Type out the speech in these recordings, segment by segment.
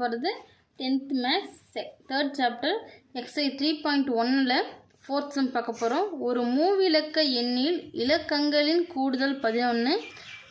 போகிறது tenth maths third chapter எக்ஸை three point ஒன்னில் ஃபோர்த் சம் பார்க்க போகிறோம். ஒரு மூவிலக்க எண்ணில் இலக்கங்களின் கூடுதல் பதினொன்று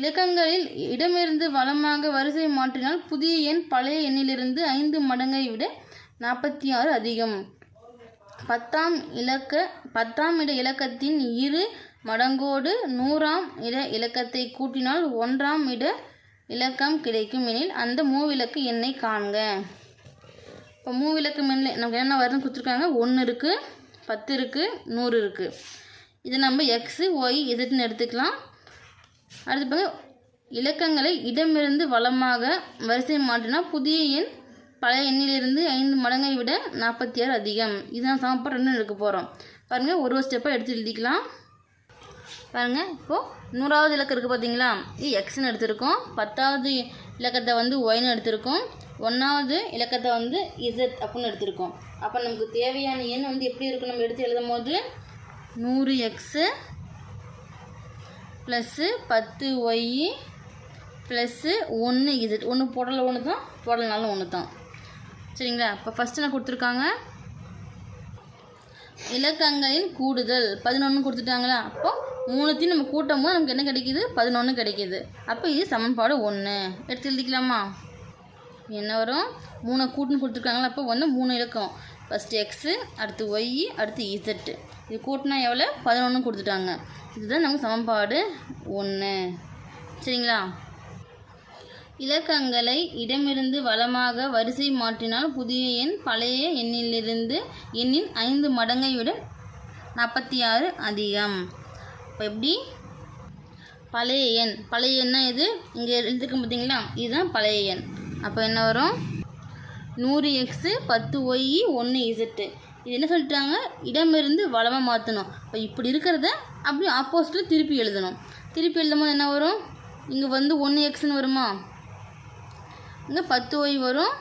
இலக்கங்களில் இடமிருந்து வளமாக வரிசை மாற்றினால் புதிய எண் பழைய எண்ணிலிருந்து ஐந்து மடங்கை விட நாற்பத்தி ஆறு அதிகம். பத்தாம் இலக்க பத்தாம் இட இலக்கத்தின் இரு மடங்கோடு நூறாம் இட இலக்கத்தை கூட்டினால் ஒன்றாம் இட இலக்கம் கிடைக்கும் எனில் அந்த மூவிலக்கு எண்ணை காண்க. இப்போ மூவிலக்கு எண்ணில் நமக்கு என்ன வருதுன்னு கொடுத்துருக்காங்க? ஒன்று இருக்குது பத்து இருக்குது நூறு இருக்குது இது நம்ம எக்ஸு ஒய் இசட்னு எடுத்துக்கலாம். அடுத்து பாருங்க. இலக்கங்களை இடமிருந்து வளமாக வரிசை மாற்றினா புதிய எண் பழைய எண்ணிலிருந்து ஐந்து மடங்கை விட நாற்பத்தி ஆறு அதிகம். இதுதான் சமப்பாடு ரெண்டு எடுக்க போகிறோம் பாருங்கள் ஒரு ஒரு ஸ்டெப்பாக எடுத்து எழுதிக்கலாம். பாருங்கள் இப்போது நூறாவது இலக்கம் இருக்குது பார்த்தீங்களா இது எக்ஸ்னு எடுத்திருக்கோம். பத்தாவது இலக்கத்தை வந்து ஒய்னு எடுத்திருக்கோம். ஒன்றாவது இலக்கத்தை வந்து இசட் அப்படின்னு எடுத்திருக்கோம். அப்போ நமக்கு தேவையான எண் வந்து எப்படி இருக்கும் நம்ம எடுத்து எழுதும் போது நூறு எக்ஸு ப்ளஸ்ஸு பத்து ஒய் ப்ளஸ்ஸு ஒன்று இசட் ஒன்று போடல ஒன்று தான் போடலனாலும் ஒன்று தான் சரிங்களா? இப்போ ஃபஸ்ட்டு என்ன கொடுத்துருக்காங்க? இலக்கங்களின் கூடுதல். பதினொன்று கொடுத்துட்டாங்களா? அப்போது மூணுத்தையும் நம்ம கூட்டும் போது நமக்கு என்ன கிடைக்கிது? பதினொன்று கிடைக்கிது. அப்போ இது சமன்பாடு ஒன்று எடுத்து எழுதிக்கலாமா? என்ன வரும்? மூணை கூட்டுன்னு கொடுத்துருக்காங்களா அப்போ வந்து மூணு இலக்கம் ஃபஸ்ட்டு எக்ஸு அடுத்து ஒய் அடுத்து இசட்டு இது கூட்டினா எவ்வளோ பதினொன்று கொடுத்துட்டாங்க. இதுதான் நமக்கு சமன்பாடு ஒன்று சரிங்களா? இலக்கங்களை இடமிருந்து வளமாக வரிசை மாற்றினால் புதிய எண் பழைய எண்ணிலிருந்து எண்ணின் ஐந்து மடங்கை விட நாற்பத்தி ஆறு அதிகம். இப்போ எப்படி? பழைய எண். பழைய எண்ணா இது இங்கே எழுதிருக்க பார்த்தீங்களா இதுதான் பழைய எண். அப்போ என்ன வரும்? நூறு எக்ஸு பத்து ஒய் ஒன்று இசட்டு இது என்ன சொல்லிட்டாங்க? இடமிருந்து வளமாக மாற்றணும் இப்போ இப்படி இருக்கிறத அப்படியே ஆப்போசிட்டில் திருப்பி எழுதணும். திருப்பி எழுதும்போது என்ன வரும்? இங்கே வந்து ஒன்று எக்ஸ்னு வருமா? இங்கே பத்து ஒய் வரும்.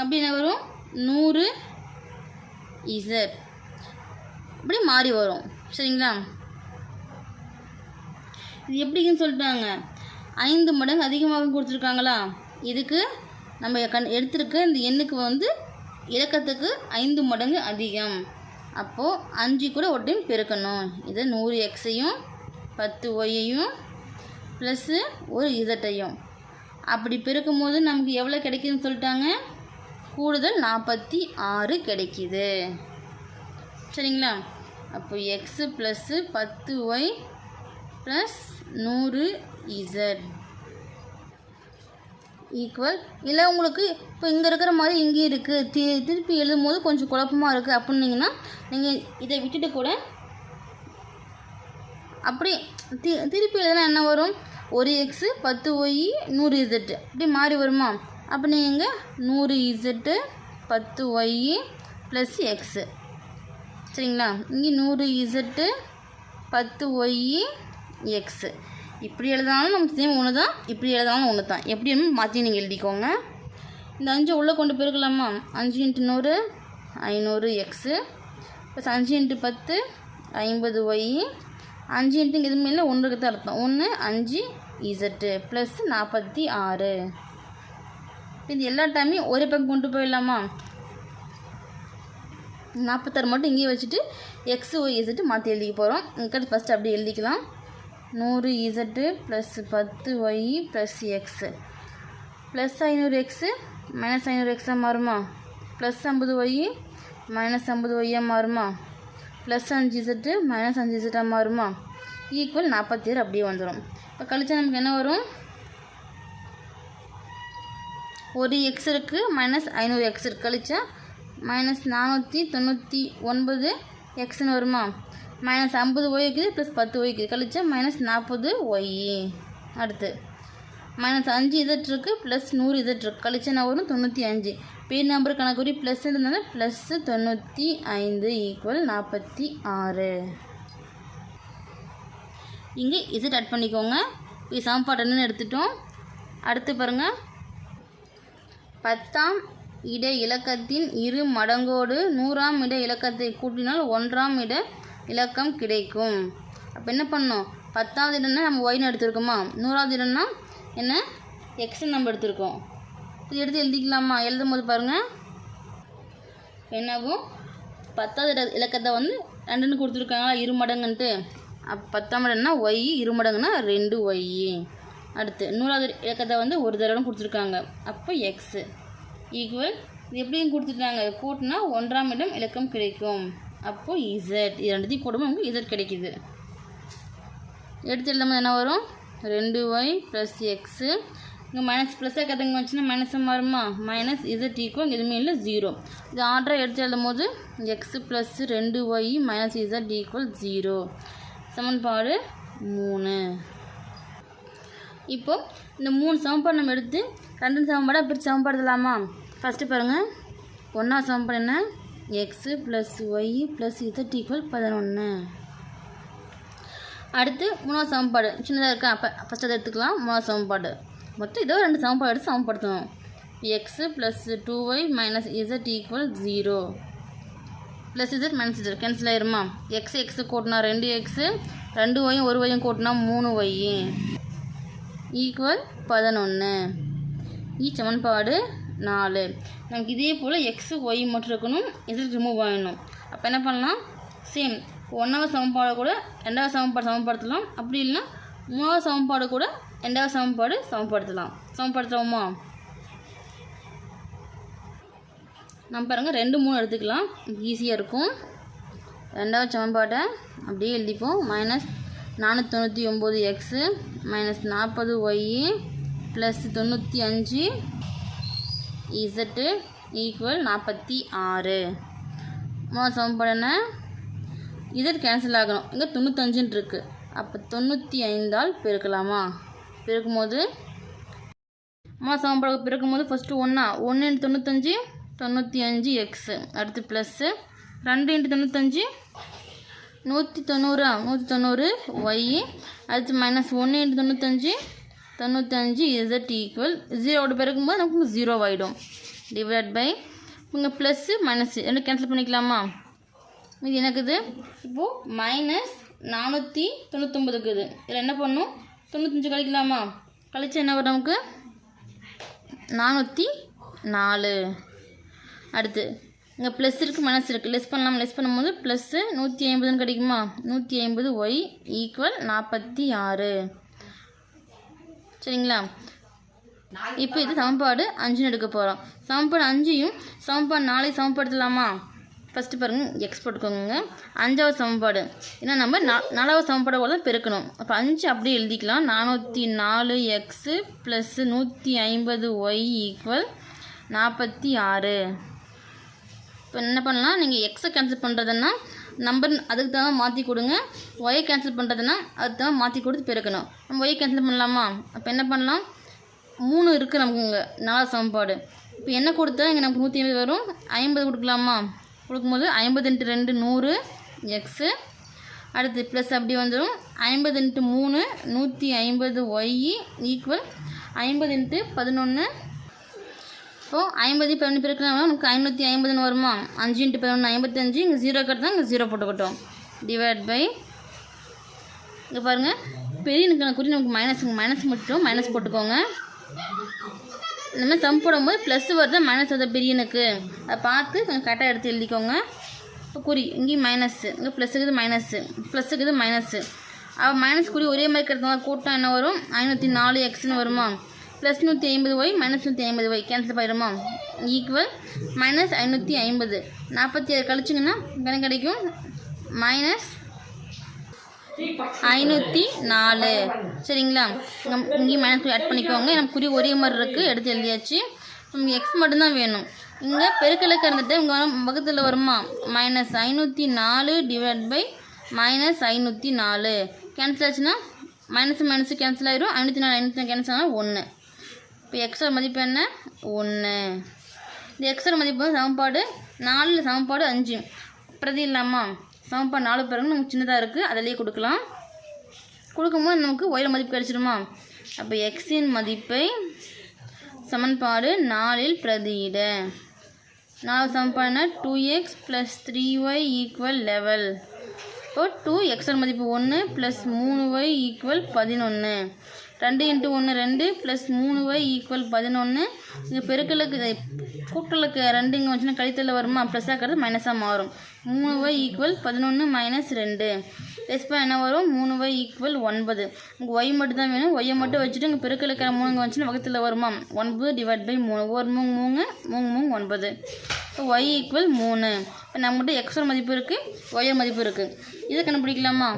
அப்படி என்ன வரும்? நூறு இசட் அப்படி மாறி வரும். சரிங்களா? இது எப்படின்னு சொல்லிட்டாங்க. ஐந்து மடங்கு அதிகமாக கொடுத்துருக்காங்களா? இதுக்கு நம்ம கண் எடுத்திருக்க இந்த எண்ணுக்கு வந்து இலக்கத்துக்கு ஐந்து மடங்கு அதிகம். அப்போது அஞ்சு கூட ஒரு டைம் பெருக்கணும். இதை நூறு எக்ஸையும் பத்து ஒய்யையும் ப்ளஸ்ஸு ஒரு இசட்டையும் அப்படி பெருக்கும் போது நமக்கு எவ்வளோ கிடைக்குதுன்னு சொல்லிட்டாங்க? கூடுதல் நாற்பத்தி ஆறு கிடைக்கிது. சரிங்களா? அப்போ எக்ஸு ப்ளஸ்ஸு பத்து ஒய் ப்ளஸ் நூறு இசட் ஈக்குவல் இல்லை உங்களுக்கு இப்போ இங்கே இருக்கிற மாதிரி இங்கேயும் இருக்குது தி திருப்பி எழுதும் போது கொஞ்சம் குழப்பமாக இருக்குது அப்படின்னீங்கன்னா நீங்கள் இதை விட்டுட்டு கூட அப்படி தி திருப்பி எழுதுனா என்ன வரும்? ஒரு எக்ஸு பத்து ஒய் நூறு இசட்டு இப்படி மாறி வருமா? அப்போ நீங்கள் நூறு இசட்டு பத்து ஒய் ப்ளஸ் எக்ஸு சரிங்களா? இங்கே நூறு இசட்டு பத்து ஒய் எக்ஸு இப்படி எழுதினாலும் நமக்கு சேம் ஒன்று தான் இப்படி எழுதினாலும் ஒன்று தான். எப்படி மாற்றி நீங்கள் எழுதிக்கோங்க. இந்த அஞ்சு உள்ளே கொண்டு போயிருக்கலாமா? அஞ்சு இன்ட்டு நூறு ஐநூறு எக்ஸு ப்ளஸ் அஞ்சு இன்ட்டு பத்து ஐம்பது ஒய் அஞ்சு இன்ட்டு எதுவுமே இல்லை ஒன்றுக்கு தான் அர்த்தம். ஒன்று அஞ்சு இசட்டு ப்ளஸ் நாற்பத்தி ஆறு. இது எல்லா டைமையும் ஒரே பக்கம் கொண்டு போயிடலாமா? நாற்பத்தாறு மட்டும் இங்கேயே வச்சுட்டு எக்ஸ் ஒய் இசட்டு மாற்றி எழுதிக்க போகிறோம் இங்கே ஃபஸ்ட்டு அப்படியே எழுதிக்கலாம். நூறு இசட்டு ப்ளஸ் பத்து ஒய் ப்ளஸ் எக்ஸு ப்ளஸ் ஐநூறு எக்ஸு மைனஸ் ஐநூறு எக்ஸாக மாறுமா? ப்ளஸ் ஐம்பது ஒய் மைனஸ் ஐம்பது ஒய்யாக மாறுமா? ப்ளஸ் அஞ்சு இசட்டு மைனஸ் அஞ்சு இசட்டாக மாறுமா? ஈக்குவல் நாற்பத்தி ஏழு அப்படியே வந்துடும் இப்போ கழிச்சா நமக்கு என்ன வரும்? ஒரு எக்ஸ் இருக்குது மைனஸ் ஐநூறு எக்ஸ் இருக்குது கழிச்சா மைனஸ் நானூற்றி தொண்ணூற்றி ஒன்பது எக்ஸ்னு வருமா? மைனஸ் ஐம்பது ஒய் இருக்குது ப்ளஸ் பத்து ஒய் இருக்குது. கழிச்சா மைனஸ் நாற்பது ஒய் அடுத்து. மைனஸ் அஞ்சு இதட் இருக்குது ப்ளஸ் நூறு இதட் இருக்குது கழிச்சா நான் வரும்? தொண்ணூற்றி அஞ்சு. பேர் நம்பர் கணக்குறி ப்ளஸ் இருந்ததுனால ப்ளஸ்ஸு தொண்ணூற்றி ஐந்து ஈக்குவல் நாற்பத்தி ஆறு. இங்கே இசட் ஆட் பண்ணிக்கோங்க. இப்போ சமன்பாடு எடுத்துட்டோம். அடுத்து பாருங்கள் பத்தாம் இட இலக்கத்தின் இரு மடங்கோடு நூறாம் இட இலக்கத்தை கூட்டினால் ஒன்றாம் இட இலக்கம் கிடைக்கும். அப்போ என்ன பண்ணோம் பத்தாவது இடம்னா நம்ம ஒய்னு எடுத்திருக்கோமா? நூறாவது இடம்னா என்ன? எக்ஸ்ன்னு நம்ம எடுத்திருக்கோம். இது எடுத்து எழுதிக்கலாமா? எழுதும் போது பாருங்கள் என்னாகும் பத்தாவது இட- இலக்கத்தை வந்து ரெண்டுன்னு கொடுத்துருக்காங்களா இரு மடங்குன்ட்டு. அப்போ பத்தாம் இடம்னா ஒய் இரு மடங்குனா ரெண்டு ஒய் அடுத்து நூறாவது இலக்கத்தை வந்து ஒரு தடவை கொடுத்துருக்காங்க. அப்போ எக்ஸு ஈக்குவல் இது எப்படியும் கொடுத்துட்டாங்க. கூட்டினா ஒன்றாம் இடம் இலக்கம் கிடைக்கும். அப்போது இசட் இது ரெண்டுத்தையும் போடும்போது நமக்கு இசட் கிடைக்குது. எடுத்து எழுதும்போது என்ன வரும்? ரெண்டு ஒய் ப்ளஸ் எக்ஸு இங்கே மைனஸ் ப்ளஸ்ஸாக கற்றுங்க வச்சுன்னா மைனஸாக மாறுமா மைனஸ் இசட் ஈக்குவல் எதுவுமே இல்லை ஜீரோ இது ஆர்டராக எடுத்து எழுதும் போது எக்ஸு ப்ளஸ் ரெண்டு y minus z equal zero சமன்பாடு மூணு. இப்போ இந்த மூணு சமன்பாடு நம்ம எடுத்து ரெண்டு சமன்பாடாக பிரித்து சமன்பாடுதலாமா ஃபஸ்ட்டு பாருங்கள் ஒன்றா சமன்பாடு என்ன? X plus y plus z equal பதினொன்று அடுத்து மூணாவது சமன்பாடு. சின்னதாக இருக்கா? அப்போ ஃபஸ்ட் அதை எடுத்துக்கலாம். மூணாவது சமன்பாடு. மொத்தம் இதோ ரெண்டு சமன்பாடு எடுத்து சமப்படுத்தணும். X plus two y minus z equal zero plus z minus z cancel ஆயிருமா? எக்ஸ் எக்ஸு கூட்டினா ரெண்டு எக்ஸு ரெண்டு ஒய்யும் ஒரு ஒய்யும் கூட்டினா மூணு ஒய் ஈக்குவல் பதினொன்று ஈ சமன்பாடு நாலு. நமக்கு இதே போல் எக்ஸு ஒய் மட்டும் இருக்கணும். இசட் ரிமூவ் ஆகிடணும் அப்போ என்ன பண்ணலாம்? சேம் ஒன்றாவது சமன்பாடு கூட ரெண்டாவது சமன்பாடு சமப்படுத்தலாம் அப்படி இல்லைன்னா மூணாவது சமன்பாடு கூட ரெண்டாவது சமன்பாடு சமப்படுத்தலாம் சமப்படுத்துவோமா நம்ம பாருங்கள் ரெண்டு மூணு எடுத்துக்கலாம். ஈஸியாக இருக்கும். ரெண்டாவது சமன்பாட்டை அப்படியே எழுதிப்போம். மைனஸ் நானூற்றி தொண்ணூற்றி ஒம்பது எக்ஸு மைனஸ் நாற்பது ஒய்யு ப்ளஸ் தொண்ணூற்றி அஞ்சு இசட்டு ஈக்குவல் நாற்பத்தி ஆறு. மூணு சமன்பாடு என்ன இசட் கேன்சல் ஆகணும். இங்கே தொண்ணூத்தஞ்சுன்னு இருக்குது அப்போ தொண்ணூற்றி ஐந்தால் பெருக்கலாமா? பெருக்கும்போது? அம்மா சமன்பாடு பெருக்கும்போது ஃபஸ்ட்டு ஒன்றா ஒன்று இன்ட்டு தொண்ணூத்தஞ்சு தொண்ணூற்றி அஞ்சு எக்ஸு அடுத்து ப்ளஸ்ஸு ரெண்டு இன்ட்டு தொண்ணூத்தஞ்சு நூற்றி தொண்ணூறா? நூற்றி தொண்ணூறு ஒய் அடுத்து மைனஸ் ஒன்று இன்ட்டு தொண்ணூத்தஞ்சு தொண்ணூத்தஞ்சு இசட் ஈக்குவல் ஜீரோவோட பிறகும்போது நமக்கு ஜீரோ ஆகிடும் டிவைட் பை இங்கே ப்ளஸ்ஸு மைனஸ் ரெண்டு கேன்சல் பண்ணிக்கலாமா? இது எனக்குது இப்போது மைனஸ் நானூற்றி தொண்ணூத்தொம்பதுக்குது இதில் என்ன பண்ணும்? தொண்ணூத்தஞ்சு கழிக்கலாமா? கழிச்சு என்ன வரும் நமக்கு? நானூற்றி நாலு. அடுத்து இங்கே ப்ளஸ் இருக்குது மைனஸ் இருக்குது லெஸ் பண்ணலாம்? லெஸ் பண்ணும்போது ப்ளஸ்ஸு நூற்றி ஐம்பதுன்னு கிடைக்குமா? நூற்றி ஐம்பது ஒய் ஈக்குவல் நாற்பத்தி ஆறு. சரிங்களா? இப்போ இது சமன்பாடு அஞ்சுன்னு எடுக்க போகிறோம் சமன்பாடு அஞ்சையும் சமன்பாடு நாளைக்கு சமப்படுத்தலாமா ஃபஸ்ட்டு பாருங்கள் எக்ஸ் போட்டுக்கோங்க. அஞ்சாவது சமன்பாடு. ஏன்னா நம்ம நா நாலாவது சமன்பாடு கூட தான் பெருக்கணும். அப்போ அஞ்சு அப்படியே எழுதிக்கலாம். நானூற்றி நாலு எக்ஸு ப்ளஸ்ஸு நூற்றி ஐம்பது ஒய் ஈக்குவல் நாற்பத்தி ஆறு. இப்போ என்ன பண்ணலாம்? நீங்கள் எக்ஸை கேன்சல் பண்ணுறதுன்னா நம்பர் அதுக்கு தகுந்த மாற்றி கொடுங்க. ஒயை கேன்சல் பண்ணுறதுன்னா அதுக்கு தகுந்த மாற்றி கொடுத்து பெருக்கணும். நம்ம ஒயை கேன்சல் பண்ணலாமா? அப்போ என்ன பண்ணலாம்? மூணு இருக்குது நமக்கு இங்கே. நாலு சமன்பாடு. இப்போ என்ன கொடுத்தா இங்கே நமக்கு நூற்றி ஐம்பது வரும்? ஐம்பது கொடுக்கலாமா? கொடுக்கும்போது ஐம்பது இன்ட்டு ரெண்டு நூறு எக்ஸு அடுத்து ப்ளஸ் அப்படி வந்துடும் ஐம்பது இன்ட்டு மூணு நூற்றி ஐம்பது ஒய் ஈக்குவல் ஐம்பது இன்ட்டு பதினொன்று இப்போது ஐம்பது பதினொன்று பெருக்கலாம் நமக்கு ஐநூற்றி ஐம்பதுன்னு வருமா? அஞ்சு இன்ட்டு பதினொன்று ஐம்பத்தஞ்சு இங்கே ஜீரோ கட்டு இங்கே ஜீரோ போட்டுக்கட்டும். டிவைட் பை இங்கே பாருங்கள் பெரிய எனக்கு குறி நமக்கு மைனஸ் மைனஸ் மட்டும் மைனஸ் போட்டுக்கோங்க. இந்த மாதிரி சம் போடும்போது ப்ளஸ் வருது மைனஸ் வருது பெரியனுக்கு அதை பார்த்து கொஞ்சம் கரெக்டாக எடுத்து எழுதிக்கோங்க. இப்போ குறி இங்கேயும் மைனஸ்ஸு இங்கே ப்ளஸ்ஸுக்கு இது மைனஸ்ஸு ப்ளஸ்ஸுக்கு இது மைனஸ்ஸு அவள் மைனஸ் குறி ஒரே மாதிரி கிடைத்தா கூட்டம் என்ன வரும்? ஐநூற்றி நாலு எக்ஸ்னு வருமா? ப்ளஸ் நூற்றி ஐம்பது ஒய் மைனஸ் நூற்றி ஐம்பது ஒய் கேன்சல் பண்ணிடுமா ஈக்குவல் மைனஸ் ஐநூற்றி ஐம்பது. நாற்பத்தி ஆறு கழிச்சிங்கன்னா எனக்கு கிடைக்கும் மைனஸ் ஐநூற்றி நாலு. சரிங்களா? இங்கேயும் மைனஸ் ஆட் பண்ணிக்கோங்க. எனக்கு குறி ஒரே மாதிரி இருக்குது எடுத்து எழுதியாச்சு. நமக்கு எக்ஸ் மட்டும்தான் வேணும். இங்கே பெருக்கலுக்கு இருந்துட்டு இங்கே பக்கத்தில் வருமா? மைனஸ் ஐநூற்றி நாலு டிவைட் பை மைனஸ் ஐநூற்றி நாலு. கேன்சல் ஆச்சுன்னா மைனஸ் மைனஸ் கேன்சல் ஆயிரும். ஐநூற்றி நாலு ஐநூற்றி கேன்சல் ஆனால் ஒன்று இப்போ எக்ஸோட மதிப்பு என்ன? ஒன்று. இந்த எக்ஸோட மதிப்பு சமன்பாடு நாலில் சமன்பாடு அஞ்சு. பிரதி இல்லாமா சமன்பாடு நாலு பிறகு நமக்கு சின்னதாக இருக்குது அதிலேயே கொடுக்கலாம். கொடுக்கும்போது நமக்கு ஒயில மதிப்பு கிடைச்சிடுமா அப்போ எக்ஸின் மதிப்பை சமன்பாடு நாலில் பிரதியிட. நாலு சமன்பாடுனா two x plus three y equal eleven இப்போ டூ எக்ஸோட மதிப்பு ஒன்று ப்ளஸ் மூணு ஒய் ஈக்குவல் பதினொன்று. ரெண்டு இன்ட்டு ஒன்று ரெண்டு ப்ளஸ் மூணு ஒய் ஈக்குவல் பதினொன்று இங்கே பெருக்கலுக்கு கூட்டலுக்கு ரெண்டு இங்கே வந்துச்சுன்னா கழித்தலில் வருமா? ப்ளஸ் ஆக்கிறது மைனஸாக மாறும். மூணு ஒய் ஈக்குவல் பதினொன்று மைனஸ் ரெண்டு. ப்ளஸ் என்ன வரும்? மூணு ஒய் ஈக்குவல் ஒன்பது. இங்கே ஒய் மட்டும் தான் வேணும் ஒய்யை மட்டும் வச்சுட்டு இங்கே பெருக்கலுக்கிற மூணு இங்கே வந்துச்சுன்னா வகுத்தில் வருமா? ஒன்பது டிவைட் பை மூணு. ஒரு மூணு மூணு மூணு மூணு ஒன்பது. இப்போ ஒய் ஈக்குவல் மூணு. இப்போ நம்மகிட்ட எக்ஸோட மதிப்பு இருக்குது ஒய்யோட மதிப்பு இருக்குது இதை கண்டுபிடிக்கலாமா?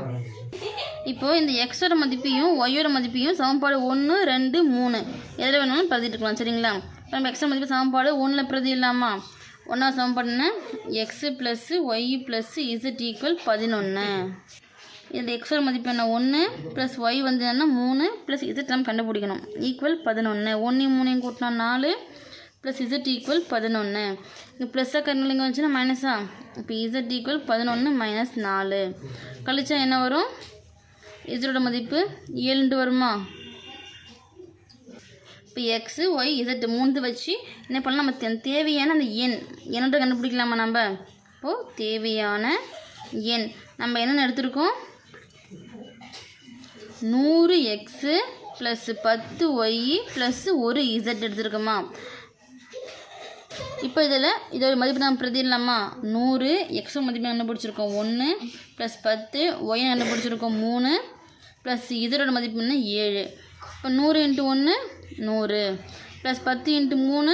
இப்போது இந்த எக்ஸோட மதிப்பையும் ஒய்யோட மதிப்பையும் சமன்பாடு ஒன்று ரெண்டு மூணு. எதில் வேணாலும் பிரதிட்டுக்கலாம் சரிங்களா? இப்போ நம்ம எக்ஸோட மதிப்பு சமன்பாடு ஒன்றில் பிரதி இல்லாமா? ஒன்றா சமன்பாடுனா x plus y plus z equal பதினொன்று இதில் எக்ஸோட மதிப்பு என்ன? ஒன்று ப்ளஸ் ஒய் வந்து என்ன மூணு ப்ளஸ் இசட் நம்ம கண்டுபிடிக்கணும். ஈக்குவல் பதினொன்று ஒன்று மூணையும் கூட்டினா நாலு ப்ளஸ் இசட் ஈக்குவல் பதினொன்று இங்கே ப்ளஸ்ஸாக கருங்கல் இங்கே வந்துச்சுன்னா மைனஸா இப்போ இசட் ஈக்குவல் பதினொன்று மைனஸ் நாலு. கழிச்சா என்ன வரும்? இதோட மதிப்பு ஏழுண்டு வருமா? இப்போ எக்ஸு ஒய் இசட் மூணு வச்சு என்ன பண்ணலாம்? நம்ம தே- தேவையான அந்த எண் என்னன்ற கண்டுபிடிக்கலாமா நம்ம? இப்போது தேவையான எண் நம்ம என்னென்ன எடுத்திருக்கோம்? நூறு எக்ஸு ப்ளஸ்ஸு பத்து ஒய் ப்ளஸ்ஸு ஒரு இசட் எடுத்துருக்கோமா? இப்போ இதில் இதோட மதிப்பு நம்ம பிரதிடலாமா நூறு எக்ஸோட மதிப்பு கண்டுபிடிச்சிருக்கோம். ஒன்று ப்ளஸ் பத்து ஒய் கண்டுபிடிச்சிருக்கோம். மூணு ப்ளஸ் இதோட மதிப்பு என்ன? ஏழு. இப்போ நூறு இன்ட்டு ஒன்று நூறு. ப்ளஸ் பத்து இன்ட்டு மூணு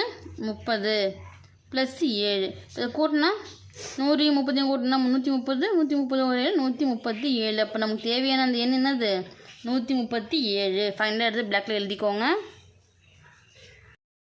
முப்பது. ப்ளஸ் ஏழு. இப்போ கூட்டினா நூறையும் முப்பத்தையும் கூட்டினா முந்நூற்றி முப்பது நூற்றி முப்பது ஒரு ஏழு நூற்றி முப்பத்தி ஏழு. அப்போ நமக்கு தேவையான அந்த எண் என்னது? நூற்றி முப்பத்தி ஏழு. ஃபைனலாக எடுத்து பிளாக்ல எழுதிக்கோங்க.